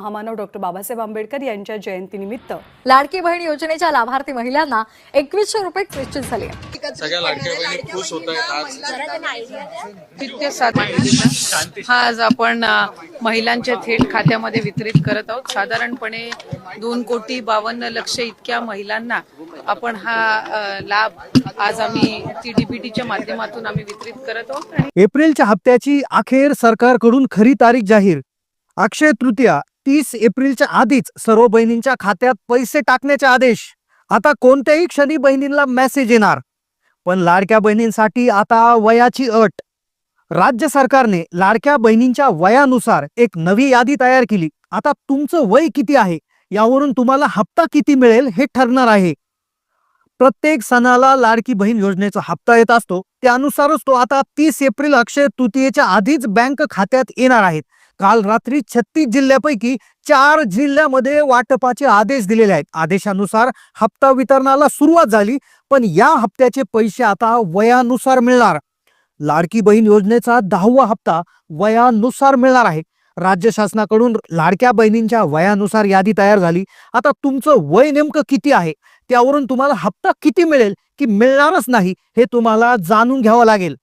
महामानव डॉक्टर बाबासाहेब आंबेडकर यांच्या जयंतीनिमित्त लाडकी बहीण योजनेच्या लाभार्थी महिलांना एकवीसशे रुपये निश्चित झाले. सगळ्या लाडक्या बहिणी खुश होत आहेत आज. हा आज आपण महिलांच्या थेट खात्यामध्ये वितरित करत आहोत. साधारणपणे दोन कोटी बावन्न लक्ष इतक्या महिलांना आपण हा लाभ आज आम्ही टीडीपीटीच्या माध्यमातून आम्ही वितरित करत आहोत. एप्रिलच्या हप्त्याची अखेर सरकारकडून खरी तारीख जाहीर. अक्षय तृतीया तीस एप्रिलच्या आधीच सर्व बहिणींच्या खात्यात पैसे टाकण्याचे आदेश. आता कोणत्याही क्षणी बहिणींना मेसेज येणार. पण लाडक्या बहिणींसाठी आता वयाची अट. राज्य सरकारने लाडक्या बहिणींच्या वयानुसार एक नवी यादी तयार केली. आता तुमचं वय किती आहे? यावरून तुम्हाला हप्ता किती मिळेल हे ठरणार आहे. प्रत्येक सणाला लाडकी बहीण योजनेचा हप्ता येत असतो. त्यानुसारच तो आता तीस एप्रिल अक्षय तृतीयेच्या आधीच बँक खात्यात येणार आहेत. काल रात्री छत्तीस जिल्ह्यापैकी चार जिल्ह्यामध्ये वाटपाचे आदेश दिलेले आहेत. आदेशानुसार हप्ता वितरणाला सुरुवात झाली पण या हप्त्याचे पैसे आता वयानुसार मिळणार. लाडकी बहीण योजनेचा दहावा हप्ता वयानुसार मिळणार आहे. राज्य शासनाकडून लाडक्या बहिणींच्या वयानुसार यादी तयार झाली. आता तुमचं वय नेमकं किती आहे? त्यावरून तुम्हाला हप्ता किती मिळेल की मिळणारच नाही हे तुम्हाला जाणून घ्यावं लागेल.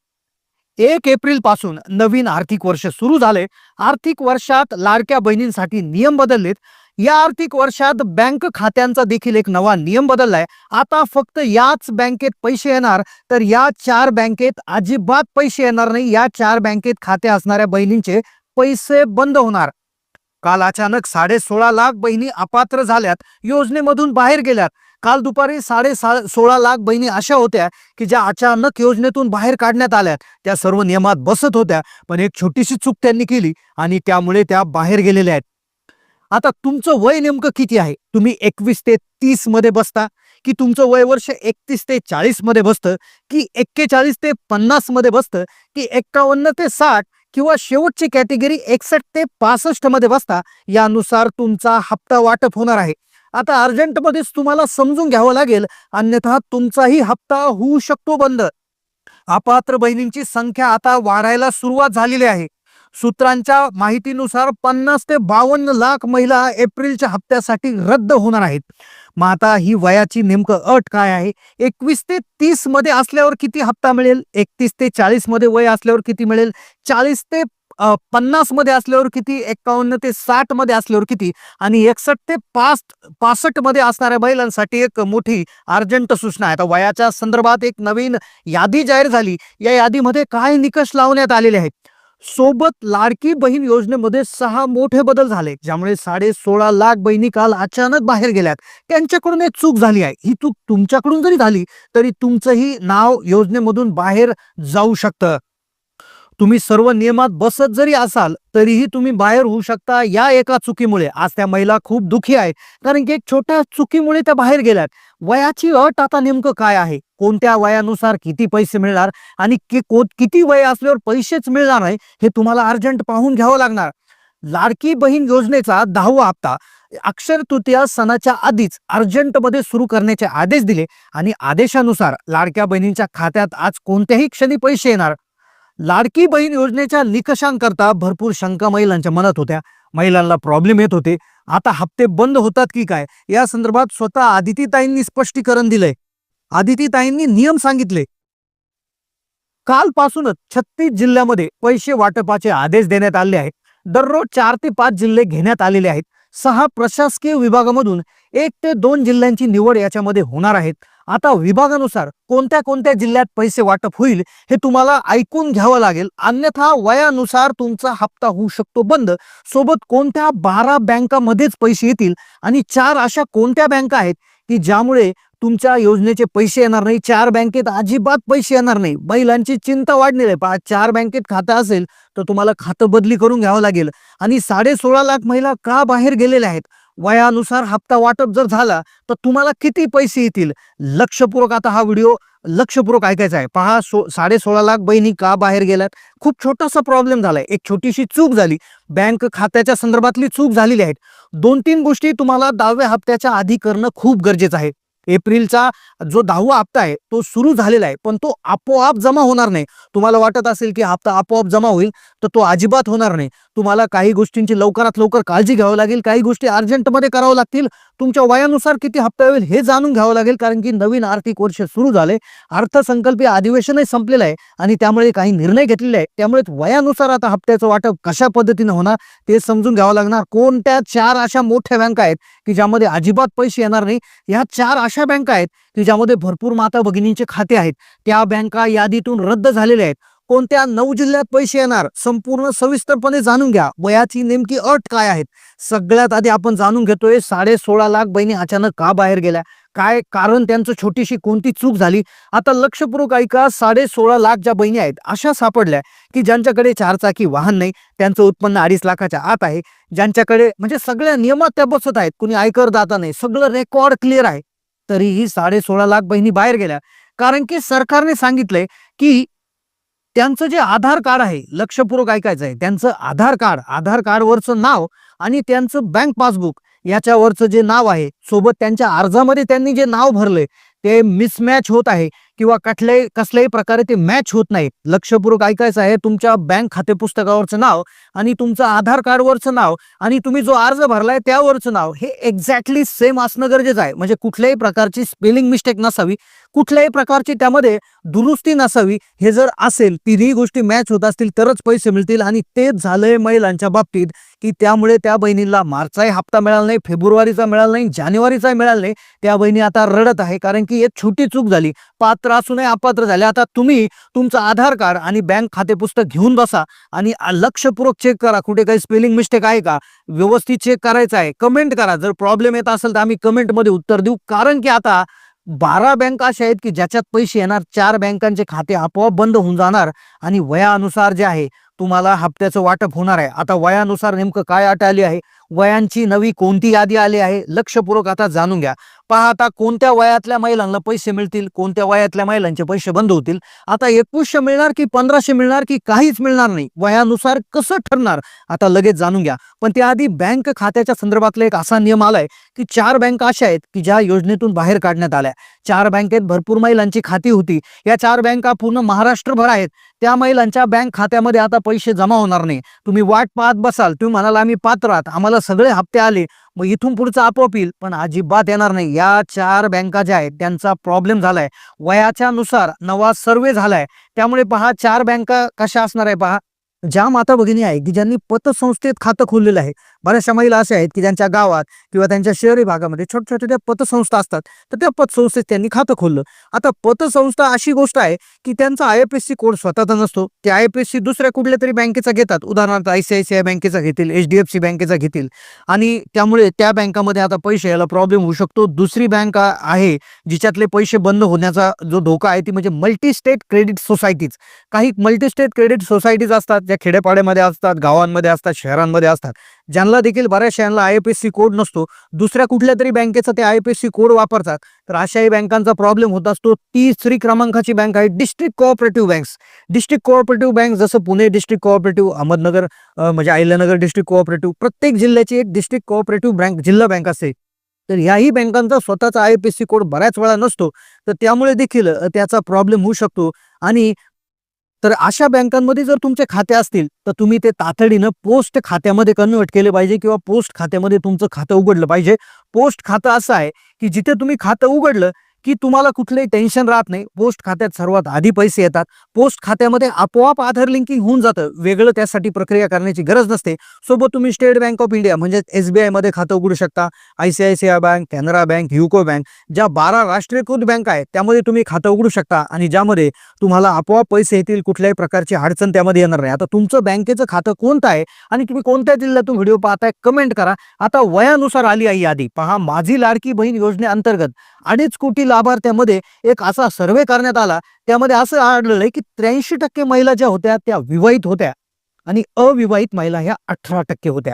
एक एप्रिलपासून नवीन आर्थिक वर्ष सुरू झाले. आर्थिक वर्षात लाडक्या बहिणींसाठी नियम बदललेत. या आर्थिक वर्षात बँक खात्यांचा देखील एक नवा नियम बदललाय. आता फक्त याच बँकेत पैसे येणार तर या चार बँकेत अजिबात पैसे येणार नाही. या चार बँकेत खाते असणाऱ्या बहिणींचे पैसे बंद होणार. काल अचानक साडे सोळा लाख बहिणी अपात्र झाल्यात योजनेमधून बाहेर गेल्यात. काल दुपारी साडे सा सोळा लाख बहिणी अशा होत्या की ज्या अचानक योजनेतून बाहेर काढण्यात आल्यात. त्या सर्व नियमात बसत होत्या पण एक छोटीशी चूक त्यांनी केली आणि त्यामुळे त्या बाहेर गेलेल्या आहेत. आता तुमचं वय नेमकं किती आहे? तुम्ही एकवीस ते तीसमध्ये बसता की तुमचं वय वर्ष एकतीस ते चाळीसमध्ये बसतं की एक्केचाळीस ते पन्नासमध्ये बसतं की एक्कावन्न ते साठ किंवा शेवटची कॅटेगरी एकसष्ट ते पासष्टमध्ये बसता यानुसार तुमचा हप्ता वाटप होणार आहे. आता अर्जंटमध्येच तुम्हाला समजून घ्यावं लागेल अन्यथा तुमचाही हप्ता होऊ शकतो बंद. अपात्र बहिणींची संख्या आता वाढायला सुरुवात झालेली आहे. सूत्रांच्या माहितीनुसार पन्नास ते बावन्न लाख महिला एप्रिलच्या हप्त्यासाठी रद्द होणार आहेत. मग आता ही वयाची नेमकं अट काय आहे? एकवीस ते तीसमध्ये असल्यावर किती हप्ता मिळेल? एकतीस ते चाळीसमध्ये वय असल्यावर किती मिळेल? चाळीस ते पन्नासमध्ये असल्यावर किती? एकावन्न ते साठमध्ये असल्यावर किती? आणि एकसष्ट ते पाच पासष्टमध्ये असणाऱ्या महिलांसाठी एक मोठी अर्जंट सूचना आहे. आता वयाच्या संदर्भात एक नवीन यादी जाहीर झाली. या यादीमध्ये काय निकष लावण्यात आलेले आहेत? सोबत लाडकी बहीण योजनेमध्ये सहा मोठे बदल झाले ज्यामुळे साडे सोळा लाख बहिणी काल अचानक बाहेर गेल्यात. त्यांच्याकडून एक चूक झाली आहे. ही चूक तुमच्याकडून जरी झाली तरी तुमचंही नाव योजनेमधून बाहेर जाऊ शकतं. तुम्ही सर्व नियमात बसत जरी असाल तरीही तुम्ही बाहेर होऊ शकता या एका चुकीमुळे. आज त्या महिला खूप दुखी आहेत कारण की एक छोट्या चुकीमुळे त्या बाहेर गेल्यात. वयाची अट आता नेमकं काय आहे? कोणत्या वयानुसार किती पैसे मिळणार आणि कि- किती वय असल्यावर पैसेच मिळणार नाही हे तुम्हाला अर्जंट पाहून घ्यावं लागणार. लाडकी बहीण योजनेचा दहावा हप्ता अक्षर तृतीया सणाच्या आधीच अर्जंटमध्ये सुरू करण्याचे आदेश दिले आणि आदेशानुसार लाडक्या बहिणींच्या खात्यात आज कोणत्याही क्षणी पैसे येणार. लाडकी बहीण योजनेच्या निकषांकरता भरपूर शंका महिलांच्या मनात होत्या. महिलांना प्रॉब्लेम येत होते. आता हप्ते बंद होतात की काय? या संदर्भात स्वतः आदितीताईंनी स्पष्टीकरण दिलंय. आदितीताईंनी नियम सांगितले. कालपासूनच छत्तीस जिल्ह्यामध्ये पैसे वाटपाचे आदेश देण्यात आले आहेत. दररोज चार ते पाच जिल्हे घेण्यात आलेले आहेत. सहा प्रशासकीय विभागामधून एक ते दोन जिल्ह्यांची निवड याच्यामध्ये होणार आहेत आता विभागानुसार कोणत्या कोणत्या जिल्ह्यात पैसे वाटप होईल हे तुम्हाला ऐकून घ्यावं लागेल. अन्यथा वयानुसार तुमचा हप्ता होऊ शकतो बंद. सोबत कोणत्या बारा बँकामध्येच पैसे येतील आणि चार अशा कोणत्या बँका आहेत की ज्यामुळे तुमच्या योजनेचे पैसे येणार नाही चार बँकेत अजिबात पैसे येणार नाही. महिलांची चिंता वाढलेली आहे. पहा चार बँकेत खातं असेल तर तुम्हाला खातं बदली करून घ्यावं लागेल. आणि साडे सोळा लाख महिला का बाहेर गेलेल्या आहेत? वयानुसार हप्ता वाटप जर झाला तर तुम्हाला किती पैसे येतील? लक्षपूर्वक आता हा व्हिडिओ लक्षपूर्वक ऐकायचा आहे. पहा सो साडे सोळा लाख बहिणी का बाहेर गेल्यात? खूप छोटासा प्रॉब्लेम झालाय. एक छोटीशी चूक झाली. बँक खात्याच्या संदर्भातली चूक झालेली आहे. दोन तीन गोष्टी तुम्हाला दहाव्या हप्त्याच्या आधी करणं खूप गरजेचं आहे. एप्रिलचा जो दहावा हप्ता आहे तो सुरू झालेला आहे पण तो आपोआप जमा होणार नाही. तुम्हाला वाटत असेल की हप्ता आपोआप जमा होईल तर तो अजिबात होणार नाही. तुम्हाला काही गोष्टींची लवकरात लवकर काळजी घ्यावी लागेल काही गोष्टी अर्जंटमध्ये करावं लागतील. तुमच्या वयानुसार किती हप्ता होईल हे जाणून घ्यावं लागेल कारण की नवीन आर्थिक वर्ष सुरू झाले अर्थसंकल्पीय अधिवेशनही संपलेलं आहे आणि त्यामुळे काही निर्णय घेतलेले आहे त्यामुळे वयानुसार आता हप्त्याचं वाटप कशा पद्धतीने होणार ते समजून घ्यावं लागणार. कोणत्या चार अशा मोठ्या बँका आहेत की ज्यामध्ये अजिबात पैसे येणार नाही? ह्या चार अशा बँका आहेत की ज्यामध्ये भरपूर माता भगिनींचे खाते आहेत. त्या बँका यादीतून रद्द झालेल्या आहेत. कोणत्या नऊ जिल्ह्यात पैसे येणार संपूर्ण सविस्तरपणे जाणून घ्या. वयाची नेमकी अट काय आहेत? सगळ्यात आधी आपण जाणून घेतोय साडे सोळा लाख बहिणी अचानक का बाहेर गेल्या? काय कारण त्यांचं छोटीशी कोणती चूक झाली? आता लक्षपूर्वक ऐका साडे सोळा लाख ज्या बहिणी आहेत अशा सापडल्या की ज्यांच्याकडे चारचाकी वाहन नाही त्यांचं उत्पन्न अडीच लाखाच्या आत आहे. ज्यांच्याकडे म्हणजे सगळ्या नियमात त्या बसत आहेत कुणी आयकर दाता नाही सगळं रेकॉर्ड क्लिअर आहे. तरीही साडे सोळा लाख बहिणी बाहेर गेल्या. कारण की सरकारने सांगितलंय की त्यांचं जे आधार कार्ड आहे लक्षपूर्वक ऐकायचं आहे. त्यांचं आधार कार्ड आधार कार्डवरचं नाव आणि त्यांचं बँक पासबुक याच्यावरचं जे नाव आहे सोबत त्यांच्या अर्जामध्ये त्यांनी जे नाव भरले ते मिसमॅच होत आहे किंवा कुठल्याही कसल्याही प्रकारे ते मॅच होत नाही. लक्षपूर्वक ऐकायचं आहे तुमच्या बँक खाते पुस्तकावरचं नाव आणि तुमचं आधार कार्डवरचं नाव आणि तुम्ही जो अर्ज भरलाय त्यावरचं नाव हे एक्झॅक्टली सेम असणं गरजेचं आहे. म्हणजे कुठल्याही प्रकारची स्पेलिंग मिस्टेक नसावी. कुठल्याही प्रकारची त्यामध्ये दुरुस्ती नसावी हे जर असेल तिन्ही गोष्टी मॅच होत असतील तरच पैसे मिळतील आणि तेच झालंय महिलांच्या बाबतीत की त्यामुळे त्या बहिणीला मार्चचाही हप्ता मिळाला नाही फेब्रुवारीचा मिळाला नाही जानेवारीचा मिळाला नाही त्या बहिणी आता रडत आहे कारण की एक छोटी चूक झाली. पात्र असूनही अपात्र झाले. आता तुम्ही तुमचं आधार कार्ड आणि बँक खाते पुस्तक घेऊन बसा आणि लक्षपूर्वक चेक करा कुठे काही स्पेलिंग मिस्टेक आहे का? व्यवस्थित चेक करायचं आहे. कमेंट करा. जर प्रॉब्लेम येत असेल तर आम्ही कमेंटमध्ये उत्तर देऊ. कारण की आता बारा बँका अशा आहेत की ज्याच्यात पैसे येणार चार बँकांचे खाते आपोआप बंद होऊन जाणार आणि वयानुसार जे आहे तुम्हाला हप्त्याचं वाटप होणार आहे. आता वयानुसार नेमकं काय अट आली आहे? वयांची नवी कोणती यादी आली आहे? लक्षपूर्वक आता जाणून घ्या. पहा आता कोणत्या वयातल्या महिलांना पैसे मिळतील कोणत्या वयातल्या महिलांचे पैसे बंद होतील? आता एकवीसशे मिळणार की पंधराशे मिळणार की काहीच मिळणार नाही? वयानुसार कसं ठरणार? आता लगेच जाणून घ्या. पण त्याआधी बँक खात्याच्या संदर्भातला एक असा नियम आलाय की चार बँका अशा आहेत की ज्या योजनेतून बाहेर काढण्यात आल्या. चार बँकेत भरपूर महिलांची खाती होती. या चार बँका पूर्ण महाराष्ट्रभर आहेत. त्या महिलांच्या बँक खात्यामध्ये आता पैसे जमा होणार नाही. तुम्ही वाट पाहत बसाल तुम्ही म्हणाला आम्ही पात्र आहात. आम्हाला सगळे हप्ते आले. मग इथून पुढचं आपोआप येईल. पण अजिबात येणार नाही. या चार बँका ज्या आहेत त्यांचा प्रॉब्लेम झालाय. वयाच्या नुसार नवा सर्वे झालाय. त्यामुळे पहा चार बँका कशा असणार आहे पहा? ज्या माता भगिनी आहे की ज्यांनी पतसंस्थेत खातं खोललेलं आहे बऱ्याचशा महिला अशा आहेत की ज्यांच्या गावात किंवा त्यांच्या शहरी भागामध्ये छोट्या छोट्या पतसंस्था असतात तर त्या पतसंस्थेत त्यांनी खातं खोललं. आता पतसंस्था अशी गोष्ट आहे की त्यांचा I F S C code स्वतःचा नसतो ते आय एफ एस सी दुसऱ्या कुठल्या तरी बँकेचा घेतात. उदाहरणार्थ I C I C I बँकेचा घेतील एच डी एफ सी बँकेचा घेतील. आणि त्यामुळे त्या बँकामध्ये आता पैसे यायला प्रॉब्लेम होऊ शकतो. दुसरी बँक आहे जिच्यातले पैसे बंद होण्याचा जो धोका आहे ती म्हणजे मल्टी स्टेट क्रेडिट सोसायटीज काही मल्टी स्टेट क्रेडिट सोसायटीज असतात ज्या खेडेपाड्यामध्ये असतात गावांमध्ये असतात शहरांमध्ये असतात. ज्यांना देखील बऱ्याचशा यांना I F S C code नसतो दुसऱ्या कुठल्या तरी बँकेचा ते I F S C code वापरतात. तर अशाही बँकांचा प्रॉब्लेम होत असतो. तिसरी क्रमांकाची बँक आहे district cooperative banks district cooperative bank जसं पुणे डिस्ट्रिक्ट कोऑपरेटिव्ह अहमदनगर म्हणजे अहिल्यानगर डिस्ट्रिक्ट कोऑपरेटिव्ह प्रत्येक जिल्ह्याची एक डिस्ट्रिक्ट कोऑपरेटिव्ह बँक जिल्हा बँक असते. तर याही बँकांचा स्वतःचा I F S C code बऱ्याच वेळा नसतो. तर त्यामुळे देखील त्याचा प्रॉब्लेम होऊ शकतो. आणि तर अशा बँकांमध्ये जर तुमचे खाते असतील तर तुम्ही ते तातडीनं पोस्ट खात्यामध्ये कन्व्हर्ट केले पाहिजे किंवा पोस्ट खात्यामध्ये तुमचं खातं उघडलं पाहिजे. पोस्ट खातं असं आहे की जिथे तुम्ही खातं उघडलं की तुम्हाला कुठलंही टेन्शन राहत नाही. पोस्ट खात्यात सर्वात आधी पैसे येतात. पोस्ट खात्यामध्ये आपोआप आधार लिंकिंग होऊन जातं. वेगळं त्यासाठी प्रक्रिया करण्याची गरज नसते. सोबत तुम्ही स्टेट बँक ऑफ इंडिया म्हणजे एस बी आयमध्ये खातं उघडू शकता. I C I C I bank Canara bank UCO bank ज्या बारा राष्ट्रीयकृत बँक आहेत त्यामध्ये तुम्ही खातं उघडू शकता आणि ज्यामध्ये तुम्हाला आपोआप पैसे येतील कुठल्याही प्रकारची अडचण त्यामध्ये येणार नाही. आता तुमचं बँकेचं खातं कोणतं आहे आणि तुम्ही कोणत्या जिल्ह्यातून व्हिडिओ पाहताय कमेंट करा. आता वयानुसार आली आहे यादी. पहा माझी लाडकी बहीण योजनेअंतर्गत अडीच कोटी लाभार्थ्यामध्ये एक असा सर्वे करण्यात आला. त्यामध्ये असं आढळलंय की त्र्याऐंशी टक्के महिला ज्या होत्या त्या विवाहित होत्या. आणि अविवाहित महिला ह्या अठरा टक्के होत्या.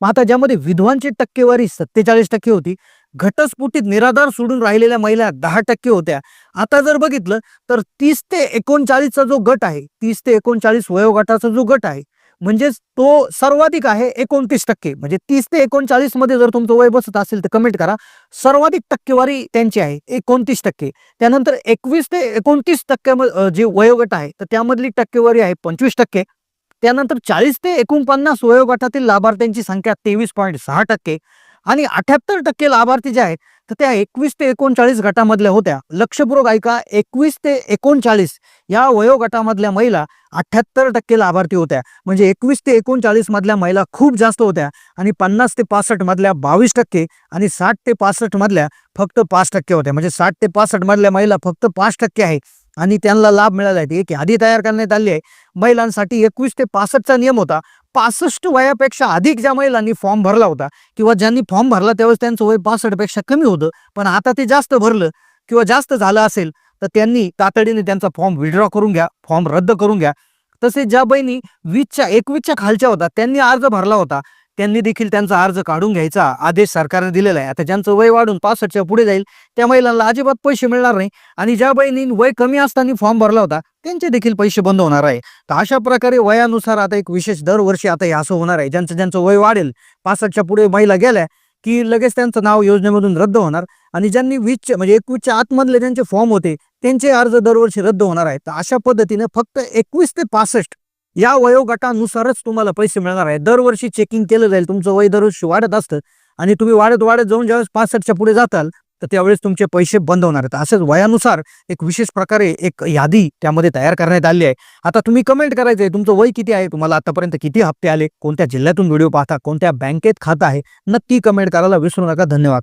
मग आता ज्यामध्ये विधवांची टक्केवारी सत्तेचाळीस टक्के होती घटस्फोटीत निराधार सोडून राहिलेल्या महिला दहा टक्के होत्या. आता जर बघितलं तर तीस ते एकोणचाळीसचा जो गट आहे तीस ते एकोणचाळीस वयोगटाचा जो गट आहे म्हणजेच तो सर्वाधिक आहे एकोणतीस टक्के. म्हणजे तीस ते एकोणचाळीसमध्ये जर तुमचं वय बसत असेल तर कमेंट करा. सर्वाधिक टक्केवारी त्यांची आहे एकोणतीस टक्के. त्यानंतर एकवीस ते एकोणतीस टक्के जे वयोगट आहे तर त्यामधली टक्केवारी आहे पंचवीस टक्के. त्यानंतर चाळीस ते एकोणपन्नास वयोगटातील लाभार्थ्यांची संख्या तेवीस पॉईंट सहा टक्के. आणि अठ्याहत्तर टक्के लाभार्थी जे आहेत तर त्या एकवीस ते एकोणचाळीस गटामधल्या होत्या. लक्षपूर्वक ऐका एकवीस ते एकोणचाळीस या वयोगटामधल्या महिला अठ्याहत्तर टक्के लाभार्थी होत्या. म्हणजे एकवीस ते एकोणचाळीस मधल्या महिला खूप जास्त होत्या आणि पन्नास ते पासष्ट मधल्या बावीस टक्के आणि साठ ते पासष्ट मधल्या फक्त पाच टक्के होत्या. म्हणजे साठ ते पासष्ट मधल्या महिला फक्त पाच टक्के आहे. आणि त्यांना लाभ मिळाला आहे. एक यादी तयार करण्यात आली आहे. महिलांसाठी एकवीस ते पासष्टचा नियम होता. पासष्ट वयापेक्षा अधिक ज्या महिलांनी फॉर्म भरला होता किंवा ज्यांनी फॉर्म भरला त्यावेळेस त्यांचं वय पासष्टपेक्षा कमी होतं. पण आता ते जास्त भरलं किंवा जास्त झालं असेल तर त्यांनी तातडीने त्यांचा फॉर्म विड्रॉ करून घ्या फॉर्म रद्द करून घ्या. तसेच ज्या बहिणी वीसच्या एकवीसच्या खालच्या होता त्यांनी अर्ज भरला होता. त्यांनी देखील त्यांचा अर्ज काढून घ्यायचा आदेश सरकारने दिलेला आहे. आता ज्यांचं वय वाढून पासष्टच्या पुढे जाईल त्या महिलांना अजिबात पैसे मिळणार नाही आणि ज्या बहिणी वय कमी असताना फॉर्म भरला होता त्यांचे देखील पैसे बंद होणार आहे. तर अशा प्रकारे वयानुसार आता एक विशेष दरवर्षी आता हे असं होणार आहे. ज्यांचं ज्यांचं वय वाढेल पासष्टच्या पुढे महिला गेल्या की लगेच त्यांचं नाव योजनेमधून रद्द होणार आणि ज्यांनी वीसच्या म्हणजे एकवीसच्या आतमधले ज्यांचे फॉर्म होते त्यांचे अर्ज दरवर्षी रद्द होणार आहेत तर अशा पद्धतीने फक्त एकवीस ते पासष्ट या वयोगटानुसारच तुम्हाला पैसे मिळणार आहे. दरवर्षी चेकिंग केलं जाईल. तुमचं वय दरवर्षी वाढत असतं आणि तुम्ही वाढत वाढत जाऊन ज्यावेळेस पासष्टच्या पुढे जाताल तर त्यावेळेस तुमचे पैसे बंद होणार आहेत. असेच वयानुसार एक विशेष प्रकारे एक यादी त्यामध्ये तयार करण्यात आली आहे. आता तुम्ही कमेंट करायचं आहे तुमचं वय किती आहे? तुम्हाला आतापर्यंत किती हप्ते आले? कोणत्या जिल्ह्यातून व्हिडिओ पाहता? कोणत्या बँकेत खातं आहे? नक्की कमेंट करायला विसरू नका. धन्यवाद.